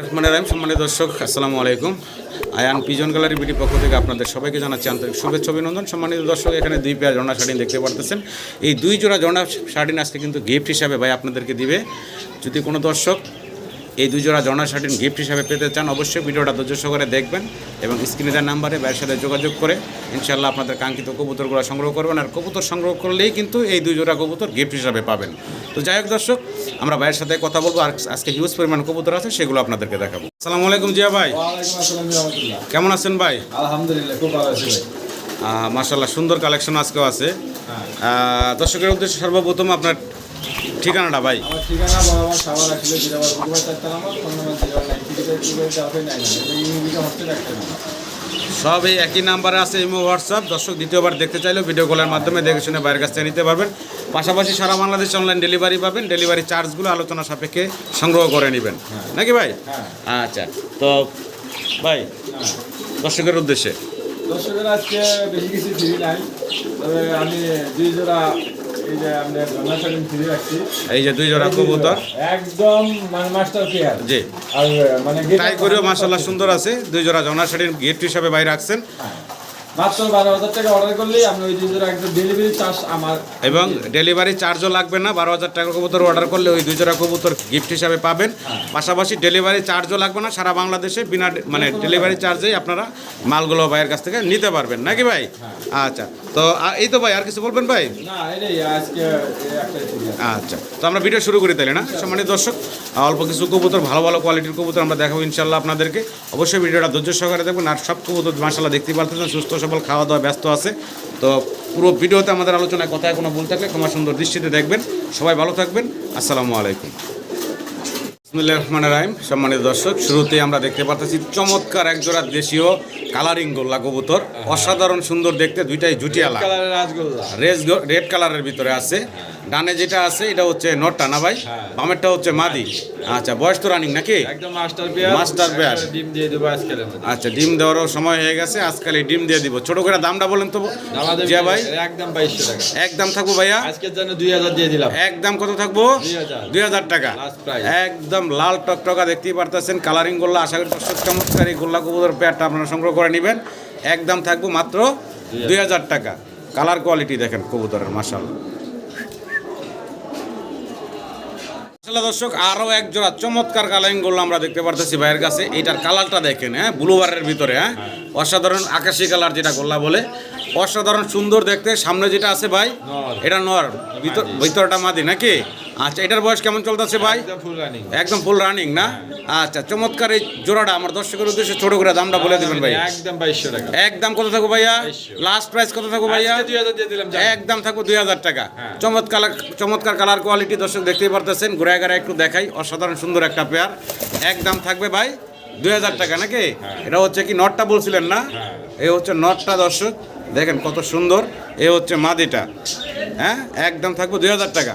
রহমানের রাহিম, সম্মানিত দর্শক, আসসালামু আলাইকুম। আয়ান পিজন গ্যালারি বিটি পক্ষ থেকে আপনাদের সবাইকে জানাচ্ছি আন্তরিক শুভেচ্ছা, অভিনন্দন। সম্মানিত দর্শক, এখানে দুই পেয়ার জর্না শাড়ি দেখতে পারতেছেন। এই দুই জোড়া জর্না শাড়ি আজকে কিন্তু গিফট হিসাবে ভাই আপনাদেরকে দিবে। যদি কোনো দর্শক এই দুজোড়া জর্না শাড়ি গিফট হিসাবে পেতে চান অবশ্যই ভিডিওটা ধৈর্য সহকারে দেখবেন এবং স্ক্রিনে দেওয়ার নাম্বারে ভাইয়ের সাথে যোগাযোগ করে ইনশাল্লাহ আপনাদের কাঙ্ক্ষিত কবুতরগুলো সংগ্রহ করবেন আর কবুতর সংগ্রহ করলেই কিন্তু এই দুই জোড়া কবুতর গিফট হিসাবে পাবেন। তো যাই হোক দর্শক আমরা ভাইয়ের সাথে কথা বলব আর আজকে হিউজ পরিমাণ কবুতর আছে সেগুলো আপনাদেরকে দেখাবো। আসসালামু আলাইকুম জিয়া ভাই। কেমন আছেন ভাই? আলহামদুলিল্লাহ খুব ভালো আছি ভাই। মার্শাল্লাহ সুন্দর কালেকশন আজকেও আছে। হ্যাঁ। দর্শকের উদ্দেশ্যে সর্বপ্রথম আপনার ঠিকানাটা ভাই? আমার ঠিকানা বরাবর সাবার আসলে জিরাবার বুধবার চারটা number phone number zero nine three five two five চার নাইন এই ইংরেজিটা একটা সব এই একই নাম্বারে আছে ইমো হোয়াটসঅ্যাপ। দর্শক দ্বিতীয়বার দেখতে চাইলেও ভিডিও কলের মাধ্যমে দেখে শুনে বাইরের কাছ থেকে নিতে পারবেন। পাশাপাশি সারা বাংলাদেশ অনলাইন ডেলিভারি পাবেন। ডেলিভারি চার্জগুলো আলোচনা সাপেক্ষে সংগ্রহ করে নেবেন। নাকি ভাই? হ্যাঁ। আচ্ছা তো ভাই হ্যাঁ দর্শকের উদ্দেশ্যে। দর্শকের আজকে বেশি কিছু ফ্রি নাই। তবে আমি দুই জোড়া এই যে দুই জোড়া কবুতর। একদম মাস্টার পেয়ার। জি। আর মানে ট্রাই করেও মাসাল্লাহ সুন্দর আছে। দুই জোড়া জনা শাড়ির গিফট হিসাবে বাইরে রাখছেন। হ্যাঁ। মাত্র বারো হাজার টাকা অর্ডার করলেই আপনি ওই দুই জোড়া ডেলিভারি চার্জ আমার এবং ডেলিভারি চার্জও লাগবে না বারো হাজার টাকা কবুতর অর্ডার করলে ওই দুই জোড়া কবুতর গিফট হিসাবে পাবেন। পাশাপাশি ডেলিভারি চার্জও লাগবে না সারা বাংলাদেশে বিনা ডে- মানে ডেলিভারি চার্জেই আপনারা মালগুলো ভাইয়ের কাছ থেকে নিতে পারবেন নাকি ভাই? আচ্ছা তো এই তো ভাই আর কিছু বলবেন ভাই? আচ্ছা তো আমরা ভিডিও শুরু করি তাহলে না সম্মানিত দর্শক? অল্প কিছু কবুতর ভালো ভালো কোয়ালিটির কবুতর আমরা দেখাবো ইনশাল্লাহ আপনাদেরকে। অবশ্যই ভিডিওটা ধৈর্য সহকারে দেখবেন আর সব কবুতর মাসাল্লাহ দেখতে পারতেছেন সুস্থ সবল খাওয়া দাওয়া ব্যস্ত আছে। তো পুরো ভিডিওতে আমাদের আলোচনায় কথায় কোনো ভুল থাকলে ক্ষমা সুন্দর দৃষ্টিতে দেখবেন। সবাই ভালো থাকবেন। আসসালামু আলাইকুম। বিসমিল্লাহির রহমানির রহিম। সম্মানিত দর্শক শুরুতেই আমরা দেখতে পাচ্ছি চমৎকার একজোড়া দেশীয় কালারিং গোল্লা কবুতর। অসাধারণ সুন্দর দেখতে দুইটাই জুটিয়ালা। রেড রেড কালারের ভিতরে আছে। ডানে যেটা আছে এটা হচ্ছে নটটা না ভাই? হ্যাঁ। বামেরটা হচ্ছে মাদি। আচ্ছা বয়স তো রানিং নাকি? একদম মাস্টার পেয়ার মাস্টার পেয়ার। ডিম দিয়ে দেবো আজকের আচ্ছা ডিম দেওয়ারও সময় হয়ে গেছে আজকাল এই ডিম দিয়ে দিব। ছোট করে দামটা বলেন তো জিয়া ভাই। একদম বাইশশো টাকা। একদম থাকব ভাইয়া? আজকের জন্য দুই হাজার দিয়ে দিলাম। একদম কত থাকব? দুই হাজার। টাকা। একদম লাল টকটকা দেখতেই পারতেছেন কালারিং গোল্লা আশা করি দর্শক চমৎকার এই গোল্লা কবুতর পেয়ারটা আপনারা সংগ্রহ করে নেবেন। একদম থাকব মাত্র দুই হাজার। টাকা। কালার কোয়ালিটি দেখেন কবুতরের মাসাল আসলে দর্শক আরও এক জোড়া চমৎকার কালারিংগুলো আমরা দেখতে পারতেছি ভাইয়ের কাছে। এটার কালারটা দেখেন হ্যাঁ ব্লুবারের ভিতরে হ্যাঁ। অসাধারণ আকাশি কালার যেটা গোল্লা বলে। অসাধারণ সুন্দর দেখতে সামনে যেটা আছে ভাই এটা নর ভিতর ভিতরটা মাদি নাকি? আচ্ছা এটার বয়স কেমন চলতেছে ভাই? একদম ফুল রানিং না? আচ্ছা চমৎকার এই জোড়াটা আমার দর্শকের উদ্দেশ্যে ছোট করে দামটা বলে দেবেন ভাই। একদম বাইশশো টাকা। একদম কত থাকব ভাইয়া? লাস্ট প্রাইস কত থাকব ভাইয়া? একদম থাকব দুই হাজার টাকা। হ্যাঁ। চমৎকার চমৎকার কালার কোয়ালিটি দর্শক দেখতেই পারতেছেন। ঘুরে ঘুরে একটু দেখাই। অসাধারণ সুন্দর একটা পেয়ার একদম থাকবে ভাই দুই হাজার টাকা নাকি? এটা হচ্ছে কি নটটা বলছিলেন না? হ্যাঁ। এই হচ্ছে নটটা দর্শক। দেখেন কত সুন্দর। এ হচ্ছে মাদিটা। হ্যাঁ? একদম থাকব দুই হাজার টাকা।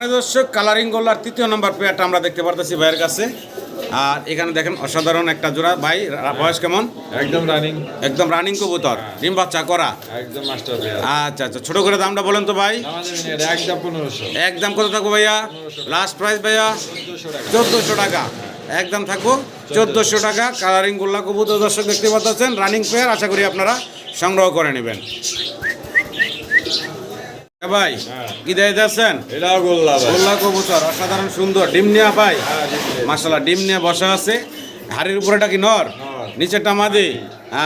দর্শক কালারিং গোল্লার তৃতীয় নম্বর পেয়ারটা আমরা দেখতে পারতেছি ভাইয়ের কাছে। আর এখানে দেখেন অসাধারণ একটা জোড়া। ভাই বয়স কেমন? একদম রানিং একদম রানিং কবুতর ডিম বাচ্চা করা। একদম মাস্টার আচ্ছা আচ্ছা ছোট করে দামটা বলেন তো ভাই। একদম পনেরোশো। একদম কত থাকব ভাইয়া? লাস্ট প্রাইস ভাইয়া? চোদ্দশো টাকা। একদম থাকব? চোদ্দোশো টাকা। কালারিং গোল্লা কবুতর দর্শক দেখতে পাচ্ছেন। রানিং পেয়ার আশা করি আপনারা সংগ্রহ করে নেবেন। ভাই হ্যাঁ। কি দিয়ে যাচ্ছেন? এটাও গোল্লা ভাই। কবুতর অসাধারণ সুন্দর ডিম নিয়ে ভাই। হ্যাঁ। মাসাল্লাহ ডিম নিয়ে বসা আছে। হাড়ির উপরেটা কি নর। নিচেরটা মাদি?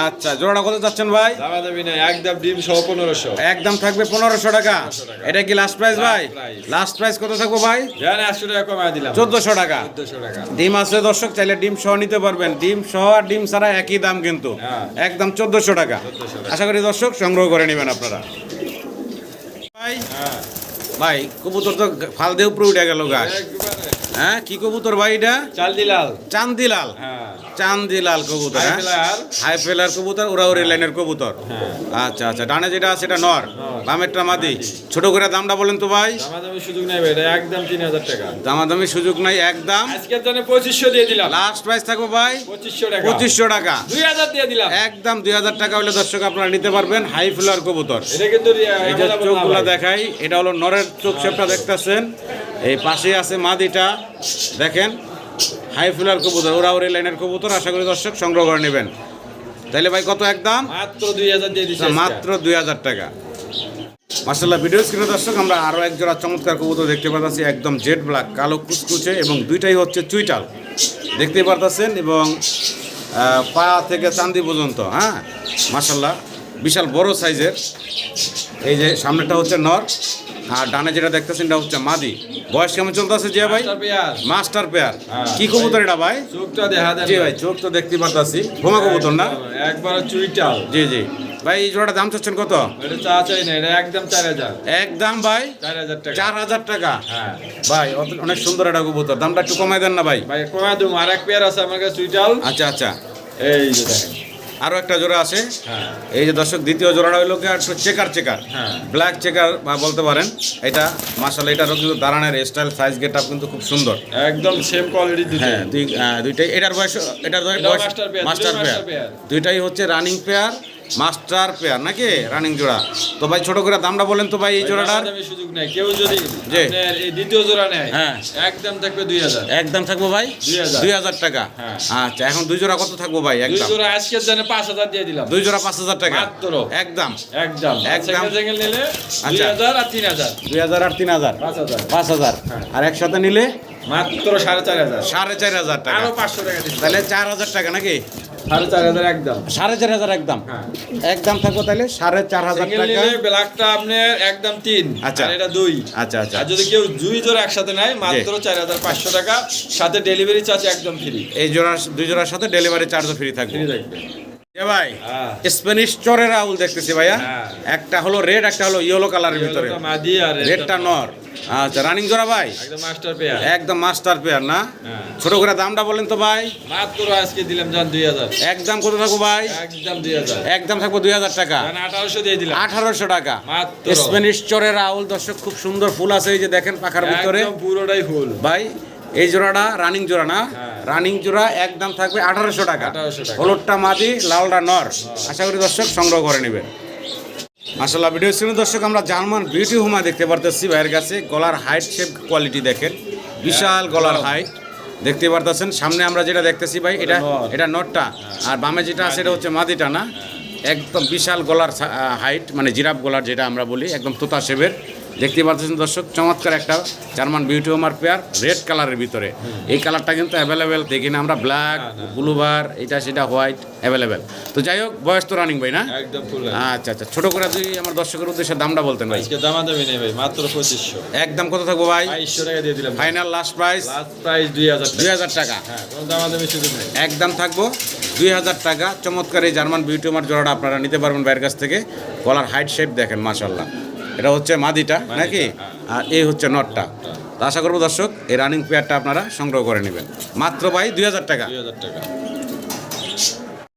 আচ্ছা জোড়াটা কত যাচ্ছেন ভাই? একদম ডিম সহ পনেরোশো। একদম থাকবে পনেরোশো টাকা। এটা কি লাস্ট প্রাইস ভাই? লাস্ট প্রাইস কত থাকব ভাই? একশো টাকা কমায় দিলাম। চোদ্দশো টাকা। ডিম আছে দর্শক চাইলে ডিম সহ নিতে পারবেন। ডিম সহ আর ডিম ছাড়া একই দাম কিন্তু। হ্যাঁ। একদম চোদ্দশো টাকা। আশা করি দর্শক সংগ্রহ করে নেবেন আপনারা। ভাই ভাই কবুতর তো ফাল দিয়ে উপরে উঠে গেল গাছ। হ্যাঁ কি কবুতর ভাই এটা? চাল দিলাল চান্দিলাল? হ্যাঁ। চান্দিলাল কবুতর হাই হ্যাঁ? হাই ফেলার কবুতর উড়াউড়ি লাইনের কবুতর। হ্যাঁ। আচ্ছা আচ্ছা ডানে যেটা আছে এটা নর বামেরটা মাদি। ছোট করে দামটা বলেন তো ভাই। দামা দামি সুযোগ নেই ভাই একদম তিন হাজার টাকা। দামাদামি সুযোগ নাই একদম। আজকের জন্য পঁচিশশো দিয়ে দিলাম। লাস্ট প্রাইস থাকব ভাই পঁচিশশো টাকা। পঁচিশশো টাকা। দুই হাজার দিয়ে দিলাম। একদম দুই হাজার টাকা হলে দর্শক আপনারা নিতে পারবেন হাই ফ্লোয়ার কবুতর। এটা কিন্তু চোখগুলো দেখাই এটা হলো নরের চোখ শেপটা দেখতেছেন। এই পাশে আছে মাদিটা দেখেন হাই ফুলার কবুতর ওরা ওর লাইনের কবুতর আশা করি দর্শক সংগ্রহ করে নেবেন। তাহলে ভাই কত একদম মাত্র দুই হাজার মাত্র দুই হাজার টাকা। মার্শাল্লাহ ভিডিও স্ক্রিনে দর্শক আমরা আরও এক জোড়া চমৎকার কবুতর দেখতে পাচ্ছি একদম জেড ব্ল্যাক কালো কুচকুচে এবং দুইটাই হচ্ছে চুইটাল। দেখতে পারতেছেন এবং পা থেকে চান্দি পর্যন্ত হ্যাঁ? মার্শাল্লাহ বিশাল বড় সাইজের। এই যে সামনেটা হচ্ছে নর আর ডানে যেটা দেখতেছেন এটা হচ্ছে মাদি। বয়স কেমন চলতেছে জিয়া ভাই? Master pair. Master pair. হ্যাঁ। কি কবুতর এটা ভাই? চোখটা দেখা দেন জি ভাই। চোখ তো দেখতে পারতাছি। ঘুমা কবুতর না? একবার চুইটাল। জি জি। ভাই এই জোড়াটা দাম চাচ্ছেন কত? এটা চা চাই না এটা একদম চার হাজার। একদম ভাই? চার হাজার টাকা। চার হাজার টাকা? হ্যাঁ। ভাই অনেক সুন্দর একটা কবুতর। দামটা একটু কমাই দেন না ভাই। ভাই কমা দেবো। আর এক পেয়ার আছে আমার কাছে চুইটাল। আচ্ছা আচ্ছা। এই যে দেখেন। আরও একটা জোড়া আছে। হ্যাঁ। এই যে দর্শক দ্বিতীয় জোড়াটা হইল কি একটু চেকার চেকার। হ্যাঁ। ব্ল্যাক চেকার বা বলতে পারেন এটা মাসাল এটারও কিন্তু দাঁড়ানের স্টাইল সাইজ গেট আপ কিন্তু খুব সুন্দর। একদম সেম কোয়ালিটি হ্যাঁ দুই দুইটাই। এটার বয়স এটার বয়স মাস্টার পেয়ার দুইটাই হচ্ছে রানিং পেয়ার মাস্টার পেয়ার নাকি? রানিং জোড়া। তো ভাই ছোট করে দামটা বলেন তো ভাই এই জোড়াটার। সুযোগ নেই। কেউ যদি দ্বিতীয় জোড়া নেয় হ্যাঁ। একদম থাকবে দুই হাজার। একদম থাকব ভাই? দুই হাজার। টাকা? হ্যাঁ। আচ্ছা এখন দুই জোড়া কত থাকব ভাই? দুই একদম। জোড়া আজকের জন্য পাঁচ হাজার দিয়ে দিলাম। দুই জোড়া পাঁচ হাজার টাকা। একদম। একদম। একদম। নিলে দুই আচ্ছা। হাজার আর তিন হাজার। দুই হাজার আর তিন হাজার। পাঁচ হাজার। পাঁচ হাজার। হ্যাঁ। আর একসাথে নিলে মাত্র সাড়ে চার হাজার। সাড়ে চার হাজার টাকা। আরও পাঁচশো টাকা তাহলে চার হাজার টাকা নাকি? সাড়ে চার হাজার একদম। সাড়ে চার হাজার একদম। হ্যাঁ। একদম থাকব তাহলে সাড়ে চার হাজার টাকা। ব্ল্যাকটা আপনার একদম তিন আচ্ছা। এটা দুই। আচ্ছা আচ্ছা। আর যদি কেউ দুই জোড়া একসাথে নেয় মাত্র চার হাজার পাঁচশো টাকা। সাথে ডেলিভারি চার্জ একদম ফ্রি এই জোড়া দুই জোড়ার সাথে ডেলিভারি চার্জও ফ্রি থাকবে। ফ্রি থাকবে। ভাই হ্যাঁ। স্প্যানিশ চরের আউল দেখতেছি ভাইয়া। হ্যাঁ। একটা হলো রেড একটা হলো ইয়েলো কালারের ভিতরে। রেডটা নর। আচ্ছা রানিং জোড়া ভাই? একদম মাস্টার পেয়ার না? হ্যাঁ। ছোট করে দামটা বলেন তো ভাই। মাত্র আজকে দিলাম জান দুই হাজার। একদম কত থাকব ভাই? একদম দুই হাজার। একদম থাকব দুই হাজার টাকা। আঠারোশো দিয়ে দিলাম। আঠারোশো টাকা। মাত্র। স্প্যানিশ চরের আউল দর্শক খুব সুন্দর ফুল আছে এই যে দেখেন পাখার ভিতরে। পুরোটাই ফুল। ভাই এই জোড়াটা রানিং জোড়া না? হ্যাঁ। রানিং জোড়া একদম থাকবে আঠারোশো টাকা। হলুদটা মাদি লালটা নর। আশা করি দর্শক সংগ্রহ করে নেবেন। আসলে ভিডিও স্ক্রিনে দর্শক আমরা জার্মান বিউটি হুমা দেখতে পারতেছি ভাইয়ের কাছে। গলার হাইট শেপ কোয়ালিটি দেখেন। বিশাল গলার হাইট দেখতে পারতেছেন। সামনে আমরা যেটা দেখতেছি ভাই এটা এটা নটটা আর বামে যেটা আছে এটা হচ্ছে মাদিটা না? একদম বিশাল গলার হাইট মানে জিরাফ গলার যেটা আমরা বলি একদম তোতা শেপের দেখতে পাচ্ছেন দর্শক চমৎকার একটা German beauty homer pair red কালারের ভিতরে। এই কালারটা কিন্তু অ্যাভেলেবেল দেখি না আমরা ব্ল্যাক ব্লুবার এটা সেটা হোয়াইট অ্যাভেলেবেল তো যাই হোক বয়স তো রানিং ভাই না? আচ্ছা আচ্ছা ছোট করে তুই আমার দর্শকের উদ্দেশ্যে দামটা বলতেন ভাই। দামা দামি নেই ভাই মাত্র পঁচিশশো। একদম কত থাকব ভাই? টাকা দিয়ে দিলাম। Final last price last price দুই হাজার দুই টাকা হাজার টাকা। হ্যাঁ দামা দামি একদম থাকব। দুই হাজার টাকা চমৎকার এই জার্মান বিউটিউমার জোড়াটা আপনারা নিতে পারবেন বাইরের কাছ থেকে। গলার হাইট শেপ দেখেন মাশাল্লাহ এটা হচ্ছে মাদিটা নাকি? আর এই হচ্ছে নটটা। তো আশা করব দর্শক এই রানিং পেয়ারটা আপনারা সংগ্রহ করে নেবেন। মাত্র ভাই দুই হাজার টাকা। টাকা।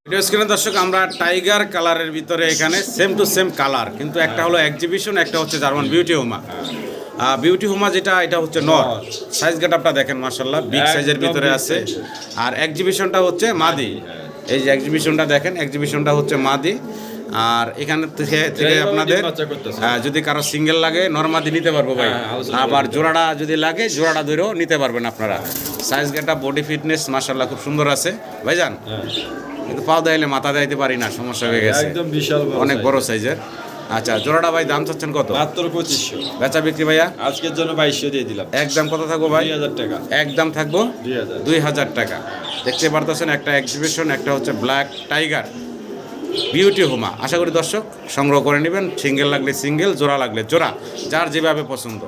ভিডিও স্ক্রিনে দর্শক আমরা টাইগার কালারের ভিতরে এখানে সেম টু সেম কালার কিন্তু একটা হলো এক্সিবিশন একটা হচ্ছে জার্মান বিউটি হোমা বিউটি হোমা যেটা এটা হচ্ছে নর। সাইজ গেটআপটা দেখেন মার্শাল্লাহ বিগ সাইজের ভিতরে আছে। আর এক্সিবিশনটা হচ্ছে মাদি। এই যে এক্সিবিশনটা দেখেন এক্সিবিশনটা হচ্ছে মাদি। আর এখান থেকে থেকে আপনাদের। আহ, যদি কারও সিঙ্গেল লাগে নর্মাদি নিতে পারব ভাই। হ্যাঁ, আবার করে জোড়াটা যদি লাগে জোড়াটা ধরেও নিতে পারবেন আপনারা। সাইজ গেটা বডি ফিটনেস মার্শাল্লাহ খুব সুন্দর আছে। ভাইজান হ্যাঁ। কিন্তু পাও দাইলে মাথা দাইতে পারি না সমস্যা হয়ে গেছে। একদম বিশাল অনেক বড় সাইজের আচ্ছা জোড়াটা ভাই দাম চাচ্ছেন কত? মাত্র পঁচিশশো। বেচা বিক্রি ভাইয়া? আজকের জন্য বাইশশো দিয়ে দিলাম। একদম কত থাকব ভাই? হাজার টাকা। একদম থাকব? দুই হাজার। টাকা। দেখতে পারতেছেন একটা এক্সিবিশন একটা হচ্ছে ব্ল্যাক টাইগার বিউটি হোমা। আশা করি দর্শক সংগ্রহ করে নেবেন। সিঙ্গেল লাগলে সিঙ্গেল জোড়া লাগলে জোড়া যার যেভাবে পছন্দ।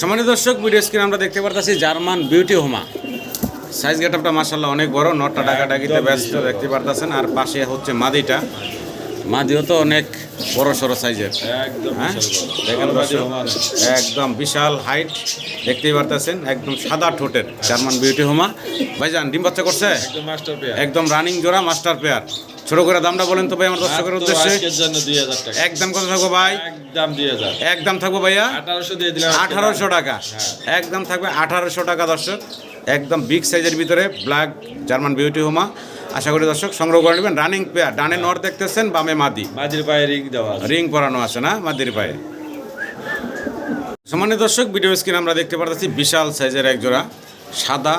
সমানি দর্শক ভিডিও স্ক্রিন আমরা দেখতে পারতেছি German beauty homer. Size get গেটআপটা মাসাল্লাহ অনেক বড় নটটা ডাকাডাকিতে ব্যস্ত দেখতে পারতেছেন। আর পাশে হচ্ছে মাদিটা। মাদিও তো অনেক বড় সড়ো সাইজের একদম হ্যাঁ? দেখেন। একদম বিশাল হাইট দেখতেই পারতেছেন। একদম সাদা ঠোঁটের জার্মান বিউটি হোমা। ভাইজান ডিম বাচ্চা করছে? একদম একদম রানিং জোড়া মাস্টার পেয়ার ছোট করে দামটা বলেন তো ভাই আমার দর্শকের উদ্দেশ্যে। একদম কত থাকব ভাই? একদম দুই হাজার। একদম থাকব ভাইয়া? আঠারোশো দিয়ে দিলাম আঠারোশো টাকা। হ্যাঁ। একদম থাকবে আঠারোশো টাকা দর্শক। একদম বিগ সাইজের ভিতরে ব্ল্যাক জার্মান বিউটি হোমা। আশা করি দর্শক সংগ্রহ করে নেবেন। রানিং পেয়ার ডানে নর দেখতেছেন বামে মাদি। মাঝির পায়ে রিং দেওয়া রিং পরানো আছে না? মাদির পায়ে। সামান্য দর্শক ভিডিও স্ক্রিন আমরা দেখতে পারতেছি বিশাল সাইজের এক জোড়া সাদা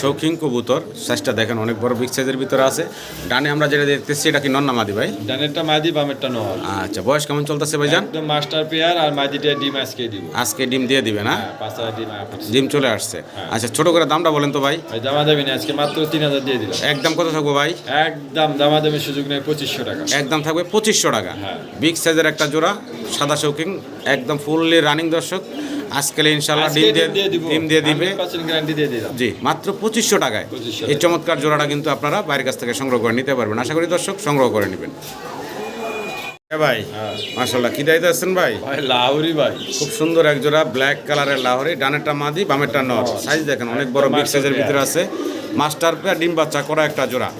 শৌখিন কবুতর। সাইজটা দেখেন অনেক বড় বিগ সাইজের ভিতরে আছে। ডানে আমরা যেটা দেখতেছি এটা কি নন্না মাদি ভাই? ডানেরটা মাদি বামেরটা নর আচ্ছা বয়স কেমন চলতেছে ভাইজান? একদম মাস্টার পেয়ার আর মাদিটা ডিম আজকে দিব। আজকে ডিম দিয়ে দিবে না? হ্যাঁ পাঁচ হাজার ডিম। ডিম চলে আসছে। আচ্ছা ছোট করে দামটা বলেন তো ভাই। ভাই দামা দামি না আজকে মাত্র তিন হাজার দিয়ে দিলাম। একদম কত থাকব ভাই? একদম দামা দামি সুযোগ নেই পঁচিশশো টাকা। একদম থাকবে পঁচিশশো টাকা। হ্যাঁ। বিগ সাইজের একটা জোড়া সাদা শৌখিন একদম ফুললি রানিং দর্শক। আজকে ইনশাল্লাহ ডিম দিয়ে ডিম দিয়ে দিব। জি মাত্র পঁচিশশো টাকায়। এই চমৎকার জোড়াটা কিন্তু আপনারা বাইরের কাছ থেকে সংগ্রহ করে নিতে পারবেন। আশা করি দর্শক সংগ্রহ করে নেবেন। ভাই হ্যাঁ। মাশাল্লাহ কি দায়িত্ব আছেন ভাই? ভাই লাউরি ভাই। খুব সুন্দর এক জোড়া ব্ল্যাক কালারের লাহরি ডানেরটা মাদি বামেরটা নর সাইজ দেখেন অনেক বড় বিগ সাইজের ভিতরে আছে। মাস্টার পেয়ার ডিম বাচ্চা করা একটা জোড়া।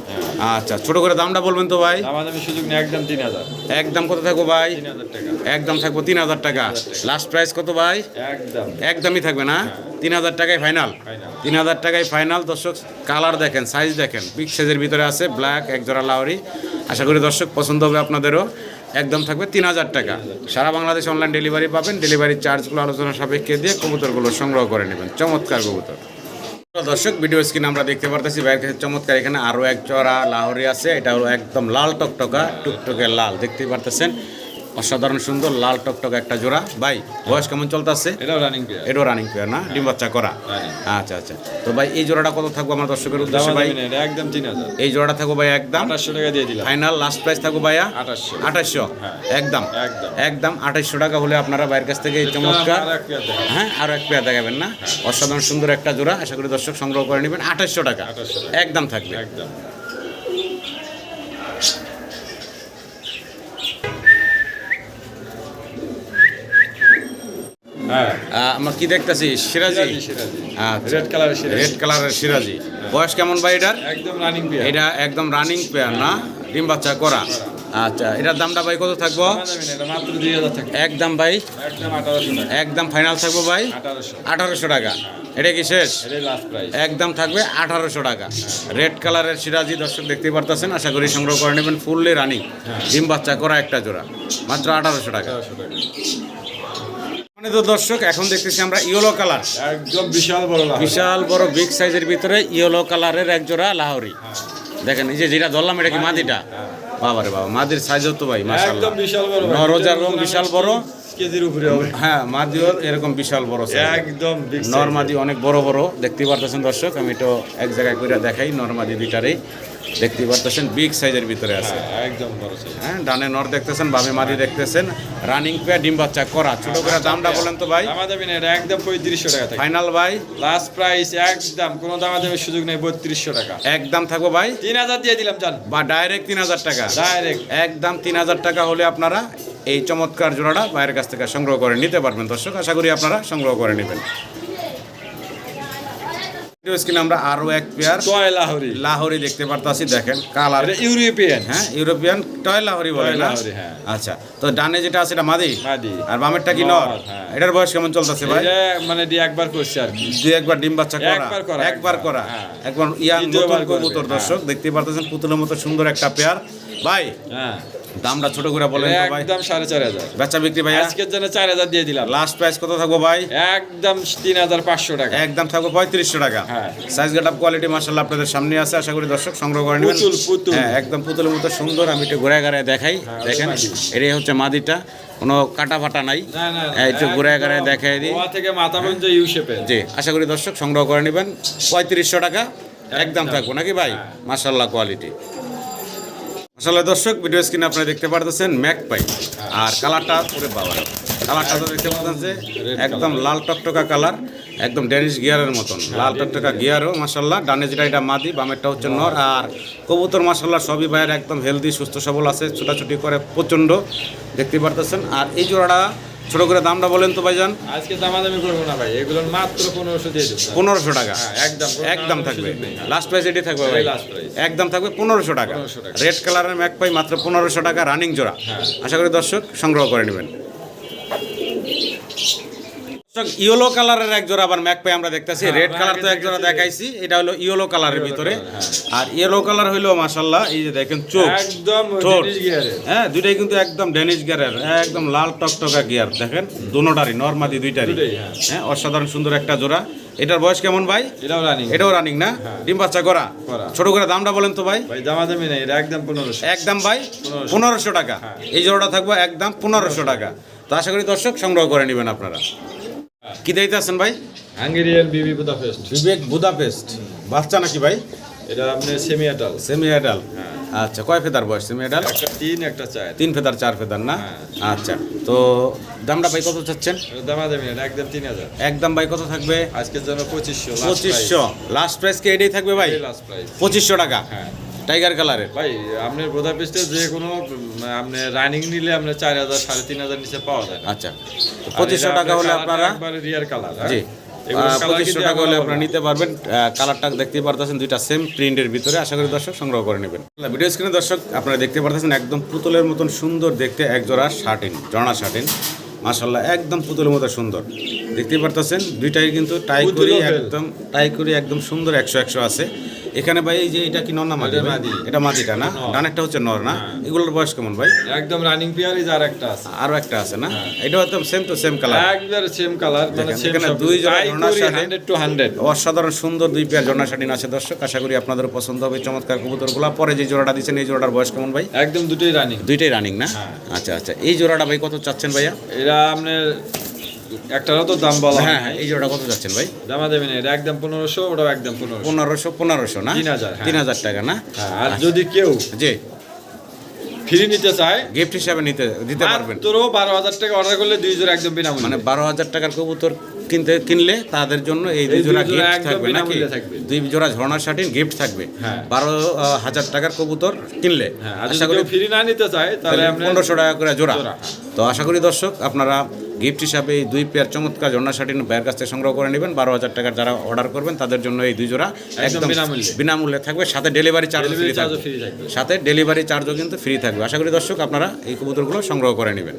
আচ্ছা ছোট করে দামটা বলবেন তো ভাই? দামা সুযোগ নেই একদম তিন হাজার। একদম কত থাকব ভাই? একদম থাকব তিন হাজার টাকা। লাস্ট প্রাইস কত ভাই? একদম। একদমই থাকবে না? তিন হাজার টাকায় ফাইনাল তিন হাজার টাকায় ফাইনাল দর্শক কালার দেখেন সাইজ দেখেন। বিগ সাইজের ভিতরে আছে ব্ল্যাক এক জোড়া লাউরি আশা করি দর্শক পছন্দ হবে আপনাদেরও। একদম থাকবে তিন হাজার টাকা। সারা বাংলাদেশ অনলাইন ডেলিভারি পাবেন ডেলিভারি চার্জগুলো আলোচনা সাপেক্ষে দিয়ে কবুতরগুলো সংগ্রহ করে নেবেন। চমৎকার কবুতর। দর্শক ভিডিও স্ক্রিন আমরা দেখতে পারতেছি বাইরের কাছে চমৎকার, এখানে আরও এক চড়া লাহরি আছে এটা হলো একদম লাল টকটকা, টুকটকে লাল দেখতে পারতেছেন। অসাধারণ সুন্দর লাল টকটকা একটা জোড়া। ভাই বয়স কেমন চলতেছে? এটাও রানিং পেয়ার এটাও রানিং পেয়ার না? ডিম বাচ্চা করা? আচ্ছা আচ্ছা। তো ভাই এই জোড়াটা কত থাকব আমার দর্শকের উদ্দেশ্যে? ভাই একদম তিন হাজার। এই জোড়াটা থাকব ভাই একদম। আঠাশশো টাকা দিয়ে দিলাম। ফাইনাল লাস্ট প্রাইস থাকব ভাইয়া? আঠাশশো। আঠাশশো? হ্যাঁ। একদম। একদম। আঠাশশো টাকা হলে আপনারা বাইরের কাছ থেকে এই চমৎকার। হ্যাঁ আরও এক পেয়ার দেখাবেন না? অসাধারণ সুন্দর একটা জোড়া। আশা করি দর্শক সংগ্রহ করে নেবেন। আঠাশশো টাকা। 2800 টাকা। একদম থাকবে। একদম। আমরা কি দেখতেছি? সিরাজি। রেড কালারের সিরাজি। রেড কালারের সিরাজি। বয়স কেমন ভাই এটার? একদম রানিং পেয়ার এটা একদম রানিং পেয়ার না? ডিম বাচ্চা করা। আচ্ছা এটার দামটা ভাই কত থাকব? একদম ভাই। একদম ফাইনাল থাকব ভাই? আঠারোশো। টাকা। এটা কি শেষ? একদম থাকবে আঠারোশো টাকা। রেড কালারের সিরাজি দর্শক দেখতে পারতেছেন। আশা করি সংগ্রহ করে নেবেন। ফুললি রানিং ডিম বাচ্চা করা একটা জোড়া। মাত্র আঠারোশো টাকা। তো দর্শক এখন দেখতেছি আমরা ইয়েলো কালার। একদম বিশাল বড় বিশাল বড় বিগ সাইজের ভিতরে ইয়েলো কালারের এক জোড়া লাহরি। দেখেন এই যে যেটা ধরলাম এটা কি মাদিটা? বাবারে বাবা মাদির সাইজও তো ভাই মাশাআল্লাহ। বিশাল বড়। নরজার রং বিশাল বড়। কেজির উপরে হবে। হ্যাঁ মাদিও এরকম বিশাল বড় একদম। নর্মাদি অনেক বড় বড় দেখতেই পারতেছেন দর্শক আমি তো এক জায়গায় করে দেখাই নর্মাদি দুইটারেই। দেখতেই পারতেছেন বিগ সাইজের ভিতরে আছে। হ্যাঁ, একদম বড় size। হ্যাঁ ডানে নর দেখতেছেন বামে মাদি দেখতেছেন। রানিং পেয়ার ডিম বাচ্চা করা। ছোট করে দামটা বলেন তো ভাই। দামা নেই, এটা একদম পঁয়ত্রিশশো টাকা থাকে। ফাইনাল ভাই। লাস্ট প্রাইস একদম কোনো দামা দামের সুযোগ নেই বত্রিশশো টাকা। একদম থাকব ভাই। তিন হাজার দিয়ে দিলাম জান। বা ডাইরেক্ট তিন হাজার টাকা। ডাইরেক্ট একদম তিন হাজার টাকা হলে আপনারা এই চমৎকার জোড়াটা বাইরের কাছ থেকে সংগ্রহ করে নিতে পারবেন। দর্শক আশা করি আপনারা সংগ্রহ করে নেবেন। স্ক্রিনে আমরা আরও এক পেয়ার টয় লাহরি লাহোরি দেখতে পারতাছি দেখেন কালার ইউরোপিয়ান হ্যাঁ? ইউরোপিয়ান টয় লাহোরি বলে টয় না? হ্যাঁ। আচ্ছা তো ডানে যেটা আছে এটা মাদি? মাদি। আর বামেরটা কি নর, হ্যাঁ। এটার বয়স কেমন চলতেছে ভাই? মানে একবার করছে আর কি। দুই একবার ডিম বাচ্চা করা। একবার করা, একবার। করা। হ্যাঁ। একবার ইয়াং নতুন কবুতর হ্যাঁ। দর্শক দেখতে পারতেছেন পুতুলের মতো সুন্দর একটা পেয়ার ভাই হ্যাঁ। দামটা ছোট করে বলেন ভাই। একদম সাড়ে চার হাজার। বেচা বিক্রি ভাইয়া? আজকের জন্য চার হাজার দিয়ে দিলাম। লাস্ট প্রাইস কত থাকব ভাই? একদম তিন হাজার পাঁচশো টাকা। একদম থাকব পঁয়ত্রিশশো টাকা। হ্যাঁ। সাইজ গেট আপ কোয়ালিটি মার্শাল্লাহ আপনাদের সামনে আছে আশা করি দর্শক সংগ্রহ করে নেবেন। পুতুল, পুতুল। হ্যাঁ একদম পুতুলের মতো সুন্দর আমি একটু ঘুরে ঘুরে দেখাই। হ্যাঁ, দেখেন। এটাই হচ্ছে মাদিটা। কোনো কাটা ফাটা নাই। না না এই একটু ঘুরে ঘুরে দেখাই দিই। থেকে মাথা পর্যন্ত ইউ শেপে জি আশা করি দর্শক সংগ্রহ করে নেবেন। পঁয়ত্রিশশো টাকা। একদম থাকব। নাকি ভাই? হ্যাঁ। মার্শাল্লাহ কোয়ালিটি মার্শাল্লাহ দর্শক ভিডিও স্ক্রিনে আপনারা দেখতে পারতেছেন ম্যাক পাই আর কালারটা পুরো বাবা। কালারটা তো দেখতে পাচ্ছেন একদম লাল টকটকা কালার, একদম ড্যানিশ গিয়ারের মতন। লাল টকটকা গিয়ারও মাসাল্লাহ ডানে যেটা এটা মাদি, বামেরটা হচ্ছে নর। আর কবুতর মাসাল্লাহ সবই ভাইয়ের একদম হেলদি সুস্থ, সবল আছে। ছোটাছুটি করে প্রচণ্ড, দেখতে পারতেছেন। আর এই জোড়াটা ছোট করে দামটা বলেন তো ভাইজান। আজকে দামাদামি করব না ভাই এগুলোর মাত্র পনেরোশো দিয়ে দেবো। পনেরোশো টাকা? হ্যাঁ, একদম একদম থাকবে। লাস্ট প্রাইস এটি থাকবে ভাই। লাস্ট প্রাইস একদম থাকবে পনেরোশো টাকা। 1500 টাকা। রেড কালারের ম্যাক পাই মাত্র পনেরোশো টাকা রানিং জোড়া। হ্যাঁ। আশা করি দর্শক সংগ্রহ করে নেবেন। ইয়েলো কালারের এক জোড়া আবার ম্যাক পাই আমরা দেখতেছি। হ্যাঁ, রেড কালার তো এক জোড়া দেখাইছি এটা হলো ইয়েলো কালারের ভিতরে। হ্যাঁ। আর ইয়েলো কালার হইল মাশাল্লাহ এই যে দেখেন চোখ। একদম। হ্যাঁ দুইটাই কিন্তু একদম ডেনিশ গিয়ারের একদম লাল টকটকা গিয়ার দেখেন দুনোটারই নর্মাদি দুইটারই। হ্যাঁ। হ্যাঁ অসাধারণ সুন্দর একটা জোড়া। এটার বয়স কেমন ভাই? এটাও রানিং এটাও রানিং না? ডিম বাচ্চা করা। ছোট করে দামটা বলেন তো ভাই। ভাই দামাদামি নেই একদম পনেরোশো। একদম ভাই পনেরোশো। টাকা। এই জোড়াটা থাকব একদম পনেরোশো টাকা। তো আশা করি দর্শক সংগ্রহ করে নেবেন আপনারা। কি দিতে আছেন ভাই? হাঙ্গেরিয়ান বিবি বুদাপেস্ট। বিবেক বুদাপেস্ট। বাচ্চা নাকি ভাই? এটা আপনি সেমি আটাল সেমি অ্যাডাল আচ্ছা কয় ফেদার বয়স সেমি অ্যাডাল একটা তিন একটা চার। তিন ফেদার চার ফেদার না? আচ্ছা তো দামটা ভাই কত চাচ্ছেন? এটা দামাদামি এটা একদম তিন হাজার। একদম ভাই কত থাকবে? আজকের জন্য পঁচিশশো পঁচিশশো। লাস্ট প্রাইস কি এটাই থাকবে ভাই? লাস্ট প্রাইস পঁচিশশো টাকা। হ্যাঁ। টাইগার কালারের ভাই আপনার বোদাপেস্টে যে কোনো আপনি রানিং নিলে আপনার চার হাজার সাড়ে তিন হাজার নিচে পাওয়া যায়। আচ্ছা। পঁচিশশো টাকা হলে আপনার রিয়ার কালার জি। পঁচিশশো টাকা হলে আপনারা নিতে পারবেন। কালারটা দেখতেই পারতেছেন দুইটা সেম প্রিন্টের ভিতরে। আশা করি দর্শক সংগ্রহ করে নেবেন। ভিডিও স্ক্রিনে দর্শক আপনারা দেখতে পারতেছেন একদম পুতুলের মতন সুন্দর দেখতে একজোড়া শার্টিন জনা শার্টিন মাশাল্লাহ একদম পুতুলের মতো সুন্দর। দেখতে পারতেছেন দুইটাই কিন্তু টাই করি একদম টাই করি একদম সুন্দর একশো একশো আছে। এখানে ভাই এই যে এটা কি নর না মাদি এটা? মাদি। এটা মাদিটা না? নর। ডানেরটা হচ্ছে নর না? এগুলোর বয়স কেমন ভাই? একদম রানিং পেয়ার আর একটা আছে। আরও একটা আছে না? এটা একদম সেম টু সেম কালার একদম সেম কালার মানে সেম এখানে দুই জোড়া ঝর্ণার সাথে- হান্ড্রেড টু হান্ড্রেড অসাধারণ সুন্দর দুই পেয়ার জর্না শাটিন আছে দর্শক আশা করি আপনাদের পছন্দ হবে। চমৎকার কবুতরগুলো। পরে যে জোড়াটা দিচ্ছেন এই জোড়াটার বয়স কেমন ভাই? একদম দুটোই রানিং দুইটাই রানিং না? আচ্ছা আচ্ছা। এই জোড়াটা ভাই কত চাচ্ছেন ভাইয়া? এরা আপনার একটারও তো দাম বলা হ্যাঁ হ্যাঁ। এই জোড়া কত যাচ্ছেন ভাই? দামা দেবেন এটা একদম পনেরোশো ওটাও একদম পনেরোশো। পনেরোশো পনেরোশো না? তিন হাজার তিন হাজার টাকা না? আর যদি কেউ জি। ফ্রি নিতে চায় গিফট হিসাবে নিতে দিতে পারবেন। তোরও বারো হাজার টাকা অর্ডার করলে দুই জোড়া একদম বিনামূল্যে। মানে বারো হাজার টাকার কবুতর কিনতে কিনলে তাদের জন্য এই দুই জোড়া গিফট থাকবে নাকি? দুই জোড়া ঝর্ণার শাটিন গিফট থাকবে। হ্যাঁ। বারো হাজার টাকার কবুতর কিনলে। হ্যাঁ আশা করি ফ্রি না নিতে চায় তাহলে পনেরোশো টাকা করে জোড়া। তো আশা করি দর্শক আপনারা গিফট হিসাবে এই দুই পেয়ার চমৎকার জন্না শাটিন ভাইয়ের কাছ থেকে সংগ্রহ করে নেবেন। বারো হাজার টাকার যারা অর্ডার করবেন তাদের জন্য এই দুই জোড়া একদম বিনামূল্যে। থাকবে। সাথে ডেলিভারি চার্জ ফ্রি থাকবে। সাথে ডেলিভারি চার্জও কিন্তু ফ্রি থাকবে। আশা করি দর্শক আপনারা এই কবুতরগুলো সংগ্রহ করে নেবেন।